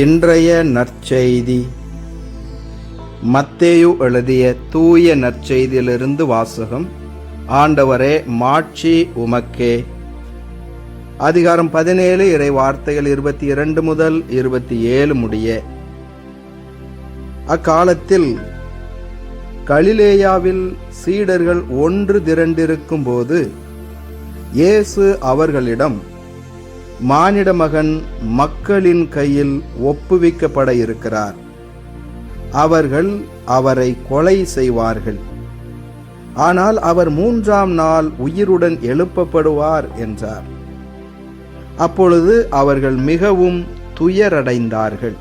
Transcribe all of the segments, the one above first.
இன்றைய நற்செய்தி. மத்தேயு எழுதிய தூய நற்செய்தியிலிருந்து வாசகம் ஆண்டவரே மாட்சி உமக்கே. அதிகாரம் பதினேழு இறை வார்த்தைகள் இருபத்தி இரண்டு முதல் இருபத்தி ஏழு முடிய. அக்காலத்தில் கலிலேயாவில் சீடர்கள் ஒன்று திரண்டிருக்கும் போது இயேசு அவர்களிடம் மானிட மகன் மக்களின் கையில் ஒப்புவிக்கப்பட இருக்கிறார். அவர்கள் அவரை கொலை செய்வார்கள். ஆனால் அவர் மூன்றாம் நாள் உயிருடன் எழுப்பப்படுவார் என்றார். அப்பொழுது அவர்கள் மிகவும் துயரடைந்தார்கள்.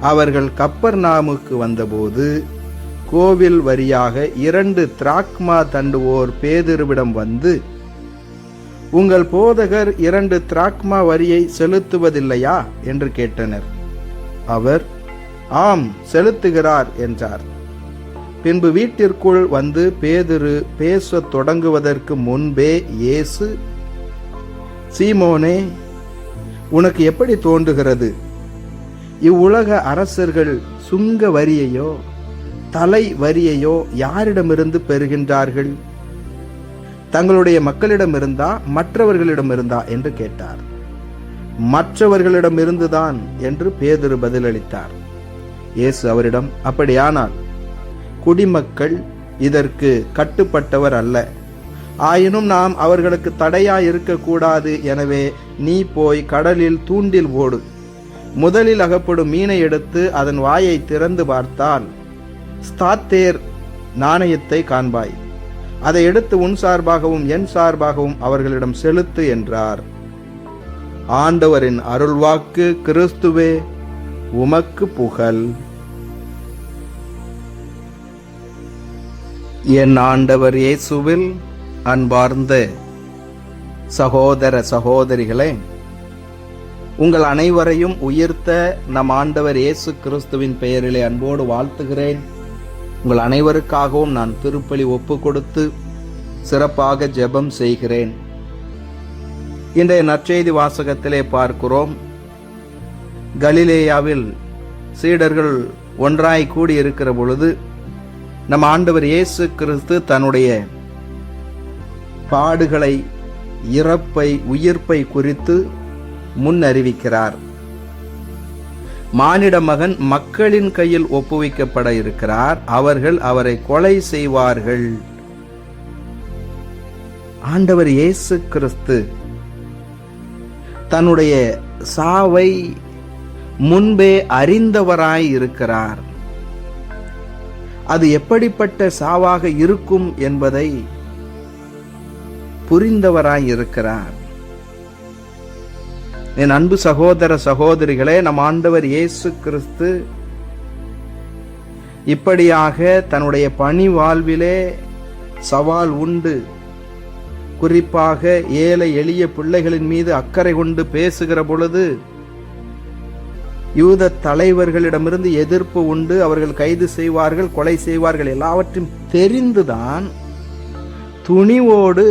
அவர்கள் கப்பர்நாமுக்கு வந்தபோது கோவில் வரியாக இரண்டு திராக்மா தண்டுவோர் பேதிருவிடம் வந்து உங்கள் போதகர் இரண்டு திராக்மா வரியை செலுத்துவதில்லையா? என்று கேட்டனர். அவர் ஆம் செலுத்துகிறார் என்றார். பின்பு வீட்டிற்குள் வந்து பேதுரு பேசத் தொடங்குவதற்கு முன்பே இயேசு சீமோனே உனக்கு எப்படி தோன்றுகிறது? இவ்வுலக அரசர்கள் சுங்க வரியையோ தலை வரியையோ யாரிடமிருந்து பெறுகின்றார்கள்? தங்களுடைய மக்களிடம் இருந்தா மற்றவர்களிடம் இருந்தா என்று கேட்டார். மற்றவர்களிடம் இருந்துதான் என்று பேதரு பதிலளித்தார். இயேசு அவரிடம் அப்படியானால் குடிமக்கள் இதற்கு கட்டுப்பட்டவர் அல்ல. ஆயினும் நாம் அவர்களுக்கு தடையா இருக்கக்கூடாது எனவே நீ போய் கடலில் தூண்டில் ஓடு முதலில் அகப்படும் மீனை எடுத்து அதன் வாயை திறந்து பார்த்தால் ஸ்தாத்தேர் நாணயத்தை காண்பாய். அதை எடுத்து உன் சார்பாகவும் என் சார்பாகவும் அவர்களிடம் செலுத்து என்றார். ஆண்டவரின் அருள்வாக்கு கிறிஸ்துவே உமக்கு புகழ். என் ஆண்டவர் இயேசுவில் அன்பார்ந்த சகோதர சகோதரிகளே உங்கள் அனைவரையும் உயிர்த்த நம் ஆண்டவர் இயேசு கிறிஸ்துவின் பெயரிலே அன்போடு வாழ்த்துகிறேன். உங்கள் அனைவருக்காகவும் நான் திருப்பலி ஒப்பு கொடுத்து சிறப்பாக ஜெபம் செய்கிறேன். இன்றைய நற்செய்தி வாசகத்திலே பார்க்கிறோம். கலிலேயாவில் சீடர்கள் ஒன்றாய் கூடியிருக்கிற பொழுது நம் ஆண்டவர் இயேசு கிறிஸ்து தன்னுடைய பாடுகளை இறப்பை உயிர்ப்பை குறித்து முன் அறிவிக்கிறார் மானிட மகன் மக்களின் கையில் ஒப்புவிக்கப்பட இருக்கிறார். அவர்கள் அவரை கொலை செய்வார்கள். ஆண்டவர் இயேசு கிறிஸ்து தன்னுடைய சாவை முன்பே அறிந்தவராய் இருக்கிறார். அது எப்படிப்பட்ட சாவாக இருக்கும் என்பதை புரிந்தவராய் இருக்கிறார். என் அன்பு சகோதர சகோதரிகளே நம் ஆண்டவர் இயேசு கிறிஸ்து இப்படியாக தன்னுடைய பணி வாழ்விலே சவால் உண்டு. குறிப்பாக ஏழை எளிய பிள்ளைகளின் மீது அக்கறை கொண்டு பேசுகிற பொழுது யூத தலைவர்களிடமிருந்து எதிர்ப்பு உண்டு. அவர்கள் கைது செய்வார்கள் கொலை செய்வார்கள் எல்லாவற்றையும் தெரிந்துதான் துணிவோடு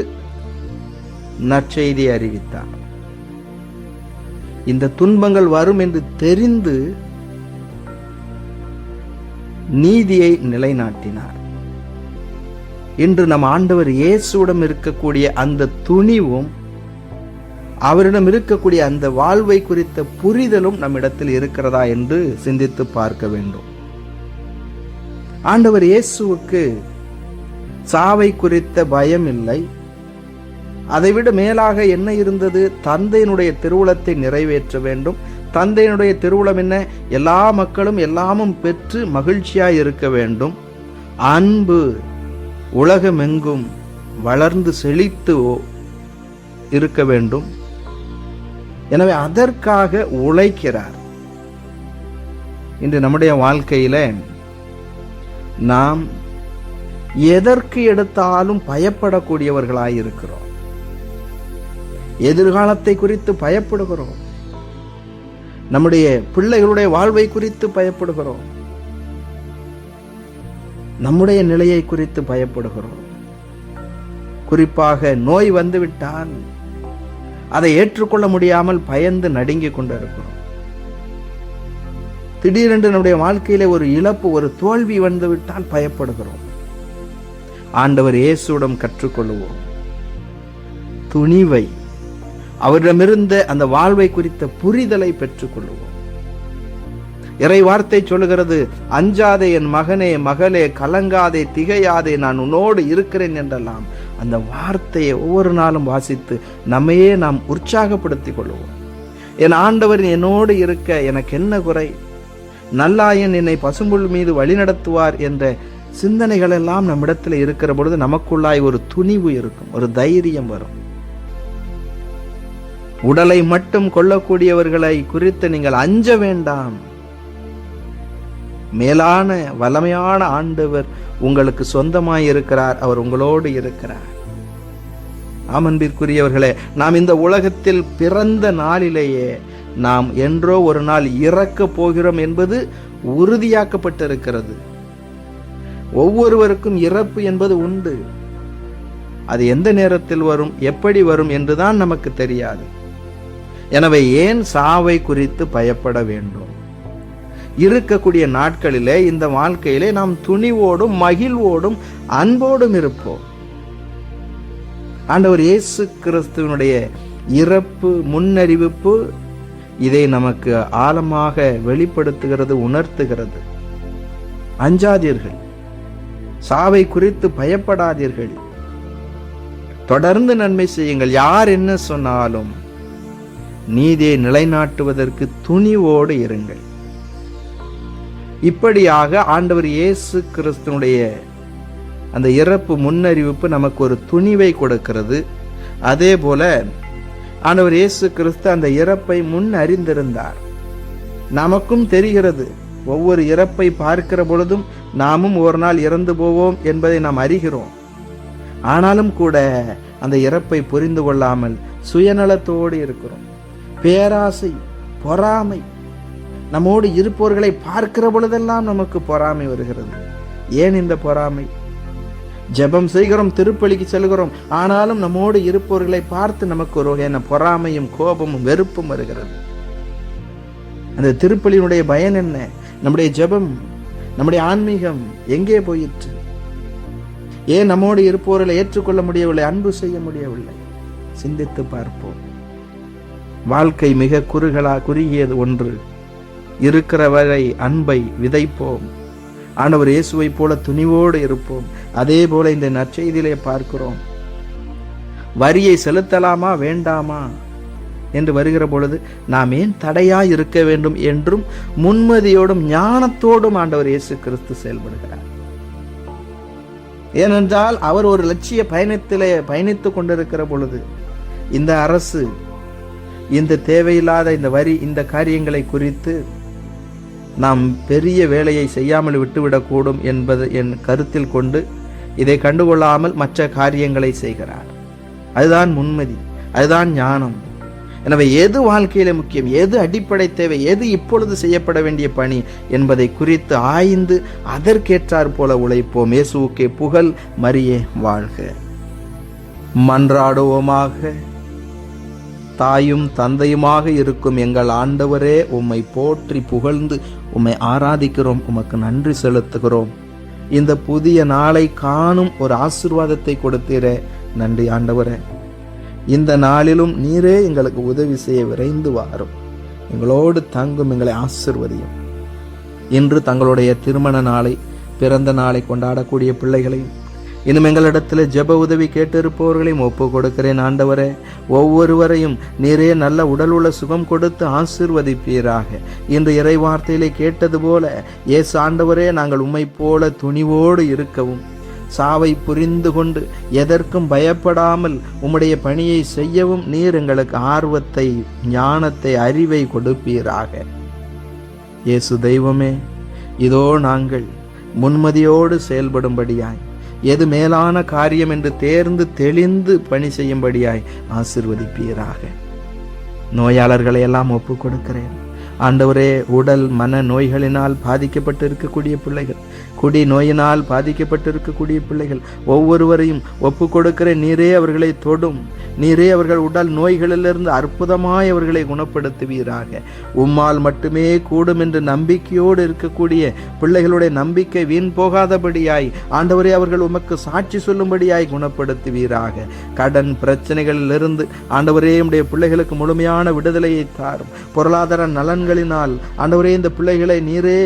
நற்செய்தி அறிவித்தார் இந்த துன்பங்கள் வரும் என்று தெரிந்து நீதியை நிலைநாட்டினார். இன்று நம் ஆண்டவர் இயேசுவிடம் இருக்கக்கூடிய அந்த துணிவும் அவரிடம் இருக்கக்கூடிய அந்த வாழ்வை குறித்த புரிதலும் நம்மிடத்தில் இருக்கிறதா என்று சிந்தித்து பார்க்க வேண்டும். ஆண்டவர் இயேசுவுக்கு சாவை குறித்த பயம் இல்லை. அதைவிட மேலாக என்ன இருந்தது? தந்தையினுடைய திருவுளத்தை நிறைவேற்ற வேண்டும். தந்தையினுடைய திருவுளம் என்ன? எல்லா மக்களும் எல்லாமும் பெற்று மகிழ்ச்சியாய் இருக்க வேண்டும். அன்பு உலகமெங்கும் வளர்ந்து செழித்து இருக்க வேண்டும். எனவே அதற்காக உழைக்கிறார். இன்று நம்முடைய வாழ்க்கையில நாம் எதற்கு எடுத்தாலும் பயப்படக்கூடியவர்களாய் இருக்கிறோம். எதிர்காலத்தை குறித்து பயப்படுகிறோம். நம்முடைய பிள்ளைகளுடைய வாழ்வை குறித்து பயப்படுகிறோம். நம்முடைய நிலையை குறித்து பயப்படுகிறோம். குறிப்பாக நோய் வந்துவிட்டால் அதை ஏற்றுக்கொள்ள முடியாமல் பயந்து நடுங்கிக் கொண்டிருக்கிறோம். திடீரென்று நம்முடைய வாழ்க்கையில ஒரு இழப்பு ஒரு தோல்வி வந்துவிட்டால் பயப்படுகிறோம். ஆண்டவர் இயேசுவிடம் கற்றுக்கொள்வோம். துணிவை அவரிடமிருந்த அந்த வாழ்வை குறித்த புரிதலை பெற்றுக்கொள்வோம் இறை வார்த்தை சொல்லுகிறது அஞ்சாதே என் மகனே மகளே கலங்காதே திகையாதே நான் உன்னோடு இருக்கிறேன் என்றெல்லாம். அந்த வார்த்தையை ஒவ்வொரு நாளும் வாசித்து நம்மையே நாம் உற்சாகப்படுத்திக் கொள்வோம் என் ஆண்டவர் என்னோடு இருக்க எனக்கு என்ன குறை? நல்லாயன் என்னை பசும்புல் மீது வழிநடத்துவார் என்ற சிந்தனைகள் எல்லாம் நம்மிடத்தில் இருக்கிற பொழுது நமக்குள்ளாய் ஒரு துணிவு இருக்கும் ஒரு தைரியம் வரும். உடலை மட்டும் கொள்ளக்கூடியவர்களை குறித்து நீங்கள் அஞ்ச வேண்டாம். மேலான வளமையான ஆண்டவர் உங்களுக்கு சொந்தமாய் இருக்கிறார் அவர் உங்களோடு இருக்கிறார். ஆமன்பிற்குரியவர்களே நாம் இந்த உலகத்தில் பிறந்த நாளிலேயே நாம் என்றோ ஒரு நாள் இறக்கப் போகிறோம் என்பது உறுதியாக்கப்பட்டிருக்கிறது. ஒவ்வொருவருக்கும் இறப்பு என்பது உண்டு. அது எந்த நேரத்தில் வரும் எப்படி வரும் என்றுதான் நமக்கு தெரியாது. எனவே ஏன் சாவை குறித்து பயப்பட வேண்டும்? இருக்கக்கூடிய நாட்களிலே இந்த வாழ்க்கையிலே நாம் துணிவோடும் மகிழ்வோடும் அன்போடும் இருப்போம். ஆண்டவர் இயேசு கிறிஸ்துவனுடைய இறப்பு முன்னறிவிப்பு இதை நமக்கு ஆழமாக வெளிப்படுத்துகிறது உணர்த்துகிறது. அஞ்சாதீர்கள். சாவை குறித்து பயப்படாதீர்கள். தொடர்ந்து நன்மை செய்யுங்கள். யார் என்ன சொன்னாலும் நீதியை நிலைநாட்டுவதற்கு துணிவோடு இருங்கள். இப்படியாக ஆண்டவர் இயேசு கிறிஸ்துனுடைய அந்த இறப்பு முன்னறிவிப்பு நமக்கு ஒரு துணிவை கொடுக்கிறது. அதே போல ஆண்டவர் இயேசு கிறிஸ்து அந்த இறப்பை முன் அறிந்திருந்தார். நமக்கும் தெரிகிறது ஒவ்வொரு இறப்பை பார்க்கிற பொழுதும் நாமும் ஒரு நாள் இறந்து போவோம் என்பதை நாம் அறிகிறோம். ஆனாலும் கூட அந்த இறப்பை புரிந்து கொள்ளாமல் சுயநலத்தோடு இருக்கிறோம். பேராசை பொறாமை. நம்மோடு இருப்பவர்களை பார்க்கிற பொழுதெல்லாம் நமக்கு பொறாமை வருகிறது. ஏன் இந்த பொறாமை? ஜெபம் செய்கிறோம் திருப்பலிக்கு செல்கிறோம். ஆனாலும் நம்மோடு இருப்பவர்களை பார்த்து நமக்கு ஒரு வகையான பொறாமையும் கோபமும் வெறுப்பும் வருகிறது. அந்த திருப்பலியினுடைய பயன் என்ன? நம்முடைய ஜெபம் நம்முடைய ஆன்மீகம் எங்கே போயிற்று? ஏன் நம்மோடு இருப்பவர்களை ஏற்றுக்கொள்ள முடியவில்லை அன்பு செய்ய முடியவில்லை? சிந்தித்து பார்ப்போம். வாழ்க்கை மிக குறுகலா குறுகியது ஒன்று. இருக்கிற வரை அன்பை விதைப்போம். ஆண்டவர் இயேசுவைப் போல துணிவோடு இருப்போம். அதே போல இந்த நற்செய்தியிலே பார்க்கிறோம். வரியை செலுத்தலாமா வேண்டாமா? என்று வருகிற பொழுது நாம் ஏன் தடையாய் இருக்க வேண்டும் என்றும் முன்மதியோடும் ஞானத்தோடும் ஆண்டவர் இயேசு கிறிஸ்து செயல்படுகிறார். ஏனென்றால் அவர் ஒரு லட்சிய பயணத்திலே பயணித்துக் கொண்டிருக்கிற பொழுது இந்த அரசு இந்த தேவையில்லாத இந்த வரி இந்த காரியங்களை குறித்து நாம் பெரிய வேலையை செய்யாமல் விட்டுவிடக்கூடும் என்பது என் கருத்தில் கொண்டு இதை கண்டுகொள்ளாமல் மற்ற காரியங்களை செய்கிறார். அதுதான் முன்மதி அதுதான் ஞானம். எனவே எது வாழ்க்கையில முக்கியம் எது அடிப்படை தேவை எது இப்பொழுது செய்யப்பட வேண்டிய பணி என்பதை குறித்து ஆய்ந்து அதற்கேற்றாற் போல உழைப்போம். இயேசுக்கே புகழ் மரியே வாழ்க. மன்றாடுவோமாக. தாயும் தந்தையுமாக இருக்கும் எங்கள் ஆண்டவரே உம்மை போற்றி புகழ்ந்து உம்மை ஆராதிக்கிறோம் உமக்கு நன்றி செலுத்துகிறோம். இந்த புதிய நாளை காணும் ஒரு ஆசிர்வாதத்தை கொடுத்தீரே நன்றி ஆண்டவரே. இந்த நாளிலும் நீரே எங்களுக்கு உதவி செய்ய விரைந்து வாரும். எங்களோடு தங்கும் எங்களை ஆசிர்வதியும். இன்று தங்களுடைய திருமண நாளை பிறந்த நாளை கொண்டாடக்கூடிய பிள்ளைகளையும் இன்னும் எங்களிடத்தில் ஜெப உதவி கேட்டிருப்பவர்களையும் ஒப்பு கொடுக்கிறேன் ஆண்டவரே. ஒவ்வொருவரையும் நீரே நல்ல உடல் உள்ள சுகம் கொடுத்து ஆசிர்வதிப்பீராக. இந்த இறை வார்த்தையிலே கேட்டது போல ஏசு ஆண்டவரே நாங்கள் உம்மை போல துணிவோடு இருக்கவும் சாவை புரிந்து கொண்டு எதற்கும் பயப்படாமல் உம்முடைய பணியை செய்யவும் நீர் எங்களுக்கு ஆர்வத்தை ஞானத்தை அறிவை கொடுப்பீராக. இயேசு தெய்வமே இதோ நாங்கள் முன்மதியோடு செயல்படும்படியாய் எது மேலான காரியம் என்று தேர்ந்து தெளிந்து பணி செய்யும்படியாய் ஆசிர்வதிப்பீராக. நோயாளர்களை எல்லாம் ஒப்புக் கொடுக்கிறேன் ஆண்டவரே உடல் மன நோய்களினால் பாதிக்கப்பட்டு இருக்கக்கூடிய பிள்ளைகள் குடி நோயினால் பாதிக்கப்பட்டிருக்கக்கூடிய பிள்ளைகள் ஒவ்வொருவரையும் ஒப்பு கொடுக்கிற நீரே அவர்களை தொடும். நீரே அவர்கள் உடல் நோய்களிலிருந்து அற்புதமாய் அவர்களை குணப்படுத்துவீராக. உம்மால் மட்டுமே கூடும் என்று நம்பிக்கையோடு இருக்கக்கூடிய பிள்ளைகளுடைய நம்பிக்கை வீண் போகாதபடியாய் ஆண்டவரே அவர்கள் உமக்கு சாட்சி சொல்லும்படியாய் குணப்படுத்துவீராக. கடன் பிரச்சனைகளிலிருந்து ஆண்டவரே உடைய பிள்ளைகளுக்கு முழுமையான விடுதலையை தாரும். பொருளாதார நலன்களினால் ஆண்டவரே இந்த பிள்ளைகளை நீரே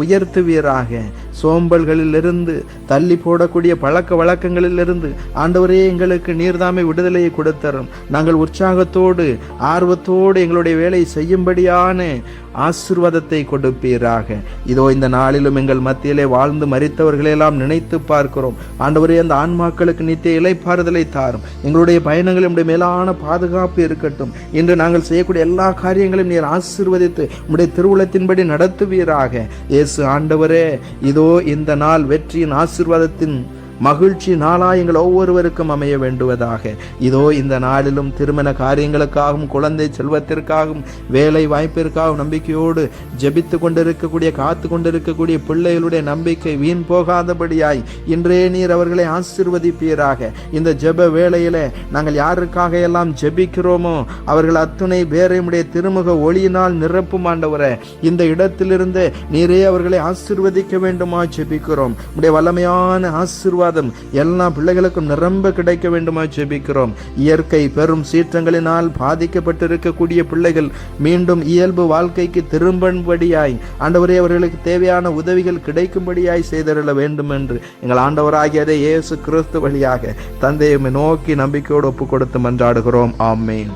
உயர்த்துவீராக. சோம்பல்களிலிருந்து தள்ளி போடக்கூடிய பழக்க வழக்கங்களிலிருந்து ஆண்டவரே எங்களுக்கு நீர்தாமை விடுதலையை கொடுத்தரும். நாங்கள் உற்சாகத்தோடு ஆர்வத்தோடு எங்களுடைய வேலை செய்யும்படியான ஆசிர்வாதத்தை கொடுப்பீராக. இதோ இந்த நாளிலும் எங்கள் மத்தியிலே வாழ்ந்து மறித்தவர்களெல்லாம் நினைத்து பார்க்கிறோம். ஆண்டவரே அந்த ஆன்மாக்களுக்கு நித்திய இலைப்பாறுதலை தாரும். எங்களுடைய பயணங்கள் நம்முடைய மேலான பாதுகாப்பு இருக்கட்டும். இன்று நாங்கள் செய்யக்கூடிய எல்லா காரியங்களையும் நீர் ஆசிர்வதித்து உம்முடைய திருவுளத்தின்படி நடத்துவீராக. இயேசு ஆண்டவரே இதோ இந்த நாள் வெற்றியின் ஆசீர்வாதத்தின் மகிழ்ச்சி நாளாக எங்கள் ஒவ்வொருவருக்கும் அமைய வேண்டுவதாக. இதோ இந்த நாளிலும் திருமண காரியங்களுக்காகவும் குழந்தை செல்வத்திற்காகவும் வேலை வாய்ப்பிற்காகவும் நம்பிக்கையோடு ஜெபித்து கொண்டிருக்கக்கூடிய காத்து கொண்டிருக்கக்கூடிய பிள்ளைகளுடைய நம்பிக்கை வீண் போகாதபடியாய் இன்றே நீர் அவர்களை ஆசிர்வதிப்பீராக. இந்த ஜெப வேளையில நாங்கள் யாருக்காக எல்லாம் ஜெபிக்கிறோமோ அவர்கள் அத்துணை பேரையுடைய திருமுக ஒளியினால் நிரப்பும் ஆண்டவரை இந்த இடத்திலிருந்து நீரே அவர்களை ஆசிர்வதிக்க வேண்டுமா ஜெபிக்கிறோம். உடைய வல்லமையான பிரசாதம் எல்லா பிள்ளைகளுக்கும் நிரம்ப கிடைக்க வேண்டுமா ஜெபிக்கிறோம். இயற்கை பெரும் சீற்றங்களினால் பாதிக்கப்பட்டிருக்கக்கூடிய பிள்ளைகள் மீண்டும் இயல்பு வாழ்க்கைக்கு திரும்பும்படியாய் ஆண்டவரே அவர்களுக்கு தேவையான உதவிகள் கிடைக்கும்படியாய் செய்தருள வேண்டும் என்று எங்கள் ஆண்டவராகியதை இயேசு கிறிஸ்து வழியாக தந்தையை நோக்கி நம்பிக்கையோடு ஒப்பு கொடுத்து மன்றாடுகிறோம். ஆமேன்.